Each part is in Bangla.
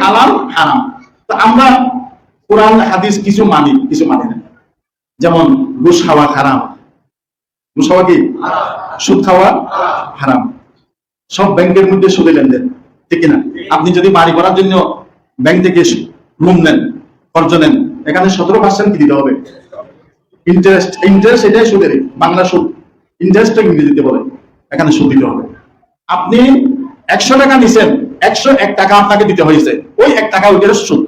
হালাল হারাম। তো আমরা কোরআন হাদিস কিছু মানি কিছু মানি না। যেমন ঘুষ খাওয়া হারাম। ঘুষ খাওয়া কি? সুদ খাওয়া হারাম। সব ব্যাংকের মধ্যে সুদে লেনদেন ঠিক কিনা? আপনি যদি বাড়ি করার জন্য ব্যাংক থেকে লোন নেন কর্জ নেন এখানে সতেরো পার্সেন্ট কি দিতে হবে? ইন্টারেস্ট ইন্টারেস্ট এটাই সুদের বাংলা সুদ। ইন্টারেস্টটা ইংরেজিতে বলে এখানে সুদ দিতে হবে। আপনি একশো টাকা নিছেন একশো এক টাকা আপনাকে দিতে হয়েছে। ওই এক টাকা ওইটার সুদ।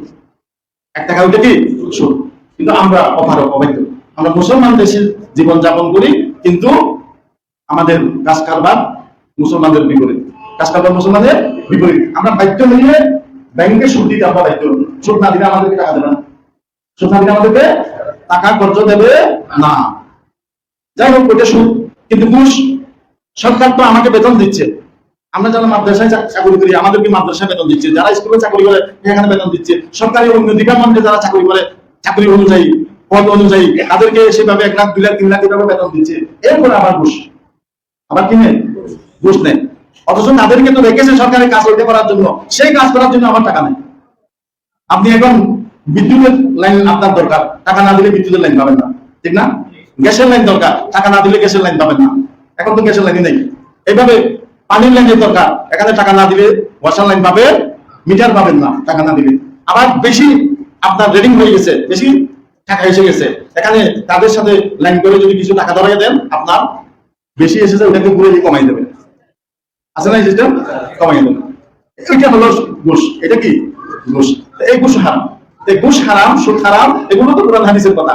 এক টাকা ওইটা কি সুদ। কিন্তু আমরা অপারক অবৈধ। আমরা মুসলমান দেশে জীবন যাপন করি, কিন্তু আমাদের কাজ কারবার মুসলমানদের বিপরীত। কাজ কারবার মুসলমানদের বিপরীত। আমরা বাধ্য হয়ে ব্যাংকে সুদ দিতে আমরা বাধ্য। সুদ না দিলে আমাদেরকে টাকা দেবে না। সুদ না দিলে আমাদেরকে টাকা খরচ দেবে না। যাই হোক, ওইটা সুদ। কিন্তু ঘুষ সরকার তো আমাকে বেতন দিচ্ছে। আমরা যারা মাদ্রাসায় চাকরি করি, আমাদেরকে মাদ্রাসায় বেতন দিচ্ছে। যারা স্কুলে চাকরি করে, সেখানে বেতন দিচ্ছে। সরকারি অন্য ডিপার্টমেন্টে যারা চাকরি করে, চাকরি অনুযায়ী, পদ অনুযায়ী, তাদেরকে সেভাবে এক লাখ, দুই লাখ, তিন লাখ এভাবে বেতন দিচ্ছে। এরপরে আবার ঘুষ। আবার কি নেই? ঘুষ নেই। অথচ তাদেরকে তো রেখেছে সরকারের কাজ ওইটা করার জন্য। সেই কাজ করার জন্য আমার টাকা নেই। আপনি এখন বিদ্যুতের লাইন আপনার দরকার। টাকা না দিলে বিদ্যুতের লাইন পাবেন না। ঠিক না? গ্যাসের লাইন দরকার। টাকা না দিলে গ্যাসের লাইন পাবেন না। এখন তো গ্যাসের লাইনই নেই। এইভাবে পানির লাইনের দরকার। এখানে টাকা না দিলে ওয়াশার লাইন পাবে মিটার পাবেন না, টাকা না দিলে। আবার বেশি আপনার রেডিং হয়ে গেছে, বেশি টাকা এসে গেছে। এখানে তাদের সাথে লাইন করে যদি কিছু টাকা ধরাই দেন, আপনার বেশি এসেছে ওটাকে ঘুরে কমাই দেবে আছে না সিস্টেম কমাই দেবে এটা হলো ঘুষ। এটা কি? ঘুষ। এই ঘুষ হারাম। এই ঘুষ হারাম, সুদ হারাম, এগুলো তো কোরআন হাদিসের কথা।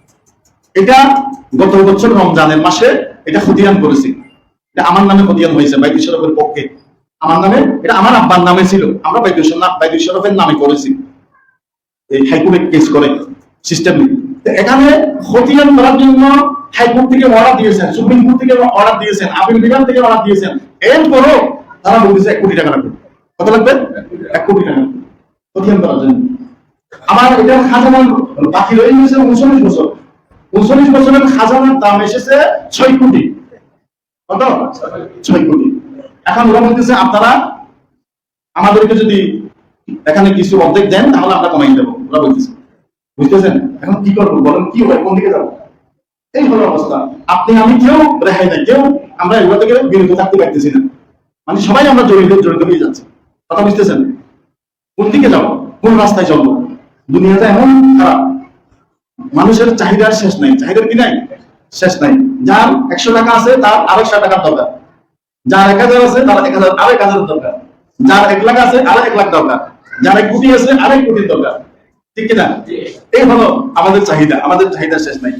এটা গত বছর রমজানের মাসে এটা খতিয়ান করেছি। এটা আমার নামে খতিয়ান হয়েছে বাইদু শরফের পক্ষে। আমার নামে, এটা আমার আব্বার নামে ছিল। আমরা বাইদু বাইদু শরফের নামে করেছি। এই হাইকোর্টে কেস করে সিস্টেম এখানে খতিয়ান করার জন্য হাইকোর্ট থেকে অর্ডার দিয়েছেন, সুপ্রিম কোর্ট থেকে অর্ডার দিয়েছেন, আপিল বিভাগ থেকে অর্ডার দিয়েছেন। এরপরও তারা বলতেছে এক কোটি টাকা লাগবে কত লাগবে? এক কোটি টাকা। খতিয়ান করার জন্য। আমার এটা খাজানার বাকি রয়ে গেছে উনচল্লিশ বছর। উনচল্লিশ বছরের খাজানার দাম এসেছে ছয় কোটি। কত? ছয় কোটি। এখন ওরা বলতেছে, আপনারা আমাদেরকে যদি এখানে কিছু অর্ধেক দেন, তাহলে আমরা কমাই দেবো। ওরা বলতেছে। বুঝতেছেন? এখন কি করব? বলেন, কি হয়? কোন দিকে যাব? এই হলো অবস্থা। আপনি, আমি কেউ রেহাই নাই। কেউ, আমরা এগুলো থেকে বিরত থাকতে পারতেছি না। মানে সবাই আমরা জড়িত জড়িত হয়ে যাচ্ছি। কথা বুঝতেছেন? কোন দিকে যাব? কোন রাস্তায় চলবো? দুনিয়াটা এমন খারাপ। মানুষের চাহিদার শেষ নাই, চাহিদার কি নাই শেষ নাই। যার একশো টাকা আছে, তার আরেকশো টাকার দরকার। যার এক হাজার আছে, তার এক হাজার, আরেক হাজার দরকার। যার এক লাখ আছে আর এক লাখ দরকার। যার এক কোটি আছে, আরেক কোটির দরকার। ঠিক কিনা? এই হলো আমাদের চাহিদা। আমাদের চাহিদা শেষ নাই।